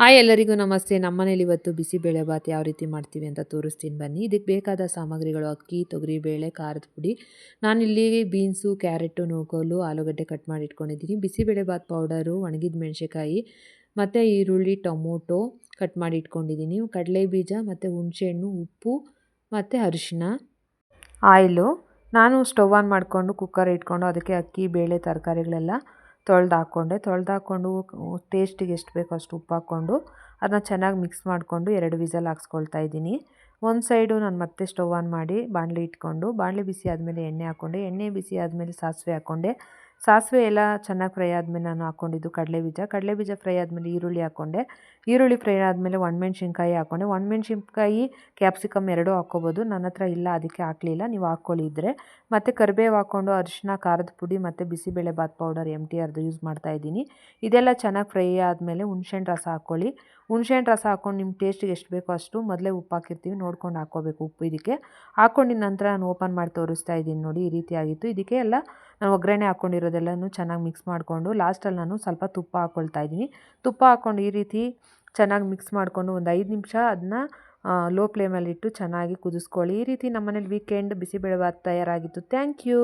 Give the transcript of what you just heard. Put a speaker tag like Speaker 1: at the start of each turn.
Speaker 1: Hi ಎಲ್ಲರಿಗೂ ನಮಸ್ತೆ. ನಮ್ಮನೇಲಿ ಇವತ್ತು ಬಿಸಿಬೇಳೆಭಾತ್ ಯಾವ ರೀತಿ ಮಾಡ್ತೀವಿ ಅಂತ ತೋರಿಸ್ತೀನಿ. ಬನ್ನಿ. ಇದಕ್ಕೆ ಬೇಕಾದ ಸಾಮಗ್ರಿಗಳು ಅಕ್ಕಿ, ತೊಗರಿ, ಬೇಳೆ, ಖಾರದ ಪುಡಿ. ನಾನಿಲ್ಲಿ ಬೀನ್ಸು, ಕ್ಯಾರೆಟು ನೂಕೋಲು ಆಲೂಗಡ್ಡೆ ಕಟ್ ಮಾಡಿ ಇಟ್ಕೊಂಡಿದ್ದೀನಿ. ಬಿಸಿಬೇಳೆಭಾತ್ ಪೌಡರು, ಒಣಗಿದ ಮೆಣಸಿಕಾಯಿ ಮತ್ತು ಈರುಳ್ಳಿ, ಟೊಮೊಟೊ ಕಟ್ ಮಾಡಿ ಇಟ್ಕೊಂಡಿದ್ದೀನಿ. ಕಡಲೆ ಬೀಜ, ಮತ್ತು ಹುಣಸೆಹಣ್ಣು, ಉಪ್ಪು, ಮತ್ತು ಅರಿಶಿನ ಆಯಿಲು. ನಾನು ಸ್ಟವ್ ಆನ್ ಮಾಡಿಕೊಂಡು, ಕುಕ್ಕರ್ ಇಟ್ಕೊಂಡು, ಅದಕ್ಕೆ ಅಕ್ಕಿ, ಬೇಳೆ, ತರಕಾರಿಗಳೆಲ್ಲ ತೊಳೆದು ಹಾಕ್ಕೊಂಡೆ ತೊಳೆದು ಹಾಕ್ಕೊಂಡು ಟೇಸ್ಟಿಗೆ ಎಷ್ಟು ಬೇಕೋ ಅಷ್ಟು ಉಪ್ಪು ಹಾಕ್ಕೊಂಡು ಅದನ್ನ ಚೆನ್ನಾಗಿ ಮಿಕ್ಸ್ ಮಾಡಿಕೊಂಡು ಎರಡು ವಿಸಲ್ ಹಾಕ್ಸ್ಕೊಳ್ತಾ ಇದ್ದೀನಿ. ಒಂದು ಸೈಡು ನಾನು ಮತ್ತೆ ಸ್ಟವ್ ಆನ್ ಮಾಡಿ ಬಾಣಲೆ ಇಟ್ಕೊಂಡು, ಬಾಣಲೆ ಬಿಸಿ ಆದಮೇಲೆ ಎಣ್ಣೆ ಹಾಕ್ಕೊಂಡೆ ಎಣ್ಣೆ ಬಿಸಿ ಆದಮೇಲೆ ಸಾಸಿವೆ ಹಾಕ್ಕೊಂಡೆ ಸಾಸಿವೆ ಎಲ್ಲ ಚೆನ್ನಾಗಿ ಫ್ರೈ ಆದಮೇಲೆ ನಾನು ಹಾಕ್ಕೊಂಡಿದ್ದು ಕಡಲೆ ಬೀಜ. ಕಡಲೆ ಬೀಜ ಫ್ರೈ ಆದಮೇಲೆ ಈರುಳ್ಳಿ ಹಾಕ್ಕೊಂಡೆ ಈರುಳ್ಳಿ ಫ್ರೈ ಆದಮೇಲೆ ಒಣಮೆಣ್ಸಿನ್ಕಾಯಿ ಹಾಕ್ಕೊಂಡೆ ಒಣಮೆಣ್ಸಿನ್ಕಾಯಿ, ಕ್ಯಾಪ್ಸಿಕಮ್ ಎರಡೂ ಹಾಕ್ಕೋಬೋದು. ನನ್ನ ಹತ್ರ ಇಲ್ಲ, ಅದಕ್ಕೆ ಹಾಕಲಿಲ್ಲ. ನೀವು ಹಾಕ್ಕೊಳ್ಳಿ ಇದ್ದರೆ ಮತ್ತು ಕರಿಬೇವು ಹಾಕ್ಕೊಂಡು ಅರಿಶಿನ ಖಾರದ ಪುಡಿ ಮತ್ತು bisibele bath powder M T ಆರ್ದು use ಮಾಡ್ತಾ ಇದ್ದೀನಿ. ಇದೆಲ್ಲ ಚೆನ್ನಾಗಿ ಫ್ರೈ ಆದಮೇಲೆ ಹುಣ್ಸೆಹಣ್ಣು ರಸ ಹಾಕ್ಕೊಳ್ಳಿ. ಹುಣ್ಸೆಹಣ್ಣು ರಸ ಹಾಕ್ಕೊಂಡು ನಿಮ್ಮ ಟೇಸ್ಟಿಗೆ ಎಷ್ಟು ಬೇಕೋ ಅಷ್ಟು ಮೊದಲೇ ಉಪ್ಪು ಹಾಕಿರ್ತೀವಿ. ನೋಡ್ಕೊಂಡು ಹಾಕ್ಕೋಬೇಕು ಉಪ್ಪು ಇದಕ್ಕೆ. ಹಾಕ್ಕೊಂಡಿದ್ದ ನಂತರ ನಾನು ಓಪನ್ ಮಾಡಿ ತೋರಿಸ್ತಾ ಇದ್ದೀನಿ ನೋಡಿ ಈ ರೀತಿ ಆಗಿತ್ತು ಇದಕ್ಕೆ ಎಲ್ಲ ನಾನು ಒಗ್ಗರಣೆ ಹಾಕ್ಕೊಂಡಿರೋದೆಲ್ಲನೂ ಚೆನ್ನಾಗಿ ಮಿಕ್ಸ್ ಮಾಡಿಕೊಂಡು ಲಾಸ್ಟಲ್ಲಿ ನಾನು ಸ್ವಲ್ಪ ತುಪ್ಪ ಹಾಕ್ಕೊಳ್ತಾ ಇದ್ದೀನಿ. ತುಪ್ಪ ಹಾಕ್ಕೊಂಡು ಈ ರೀತಿ ಚೆನ್ನಾಗಿ ಮಿಕ್ಸ್ ಮಾಡಿಕೊಂಡು ಒಂದು ಐದು ನಿಮಿಷ ಅದನ್ನ ಲೋ ಫ್ಲೇಮಲ್ಲಿಟ್ಟು ಚೆನ್ನಾಗಿ ಕುದಿಸ್ಕೊಳ್ಳಿ. ಈ ರೀತಿ ನಮ್ಮ ಮನೇಲಿ ವೀಕೆಂಡ್ ಬಿಸಿಬೇಳೆಭಾತ್ ತಯಾರಾಗಿತ್ತು. Thank you